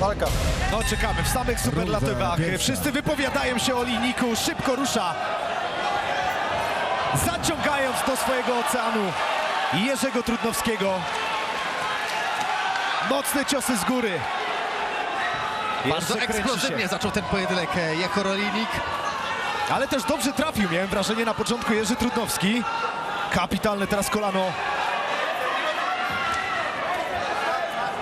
Walka. No czekamy w samych superlatywach. Wszyscy wypowiadają się o linijku. Szybko rusza. Zaciągając do swojego oceanu Jerzego Trudnowskiego. Mocne ciosy z góry. Bardzo eksplozywnie zaczął ten pojedynek e, Jeko Rolinik. Ale też dobrze trafił, miałem wrażenie na początku Jerzy Trudnowski. Kapitalne teraz kolano.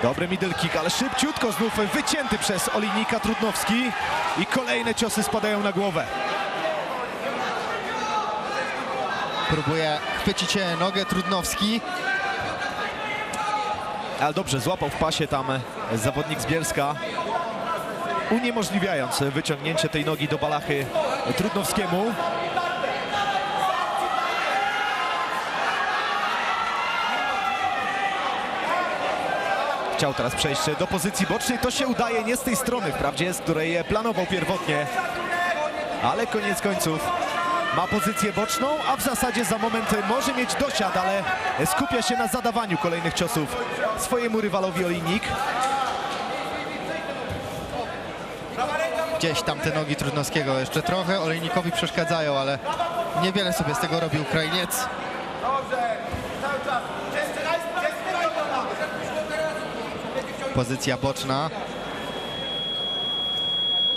Dobry middle kick, ale szybciutko znów wycięty przez Olinika Trudnowski. I kolejne ciosy spadają na głowę. Próbuje chwycić e, nogę Trudnowski. Ale dobrze, złapał w pasie tam zawodnik z Bielska. Uniemożliwiając wyciągnięcie tej nogi do balachy Trudnowskiemu. Chciał teraz przejść do pozycji bocznej. To się udaje nie z tej strony, wprawdzie z której planował pierwotnie. Ale koniec końców ma pozycję boczną, a w zasadzie za moment może mieć dosiad, ale skupia się na zadawaniu kolejnych ciosów swojemu rywalowi Olinik. Gdzieś tam te nogi Trudnowskiego jeszcze trochę Olejnikowi przeszkadzają, ale niewiele sobie z tego robi Ukrainiec. Pozycja boczna.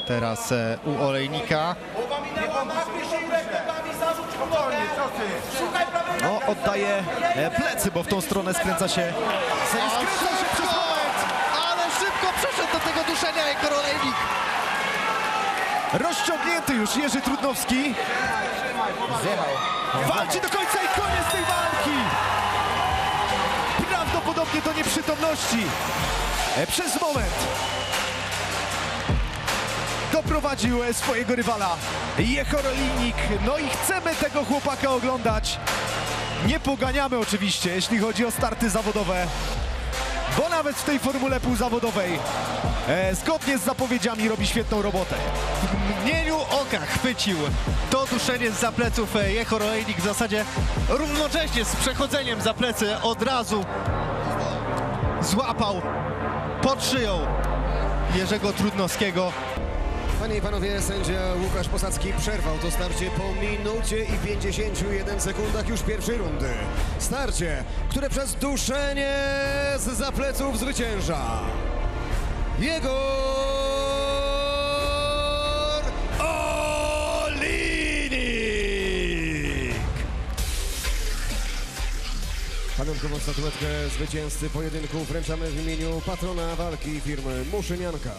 Teraz e, u Olejnika. No, oddaje e, plecy, bo w tą stronę skręca się. Skręca się przez moment. Ale szybko przeszedł do tego duszenia Jeko Olejnik. Rozciągnięty już Jerzy Trudnowski. Walczy do końca i koniec tej walki. Prawdopodobnie do nieprzytomności. E, Przez moment doprowadził e, swojego rywala Jechorolinik. No i chcemy tego chłopaka oglądać. Nie poganiamy oczywiście, jeśli chodzi o starty zawodowe. Bo nawet w tej formule półzawodowej e, zgodnie z zapowiedziami robi świetną robotę. W mgnieniu oka chwycił to duszenie z pleców e, Jeko Olejnik w zasadzie równocześnie z przechodzeniem za plecy od razu złapał pod szyją Jerzego Trudnowskiego. Panie i panowie, sędzia Łukasz Posadzki przerwał to starcie po minucie i 51 sekundach już pierwszej rundy. Starcie, które przez duszenie z zapleców zwycięża. Jego Pamiątkową statuetkę zwycięzcy pojedynku wręczamy w imieniu patrona walki firmy Muszynianka.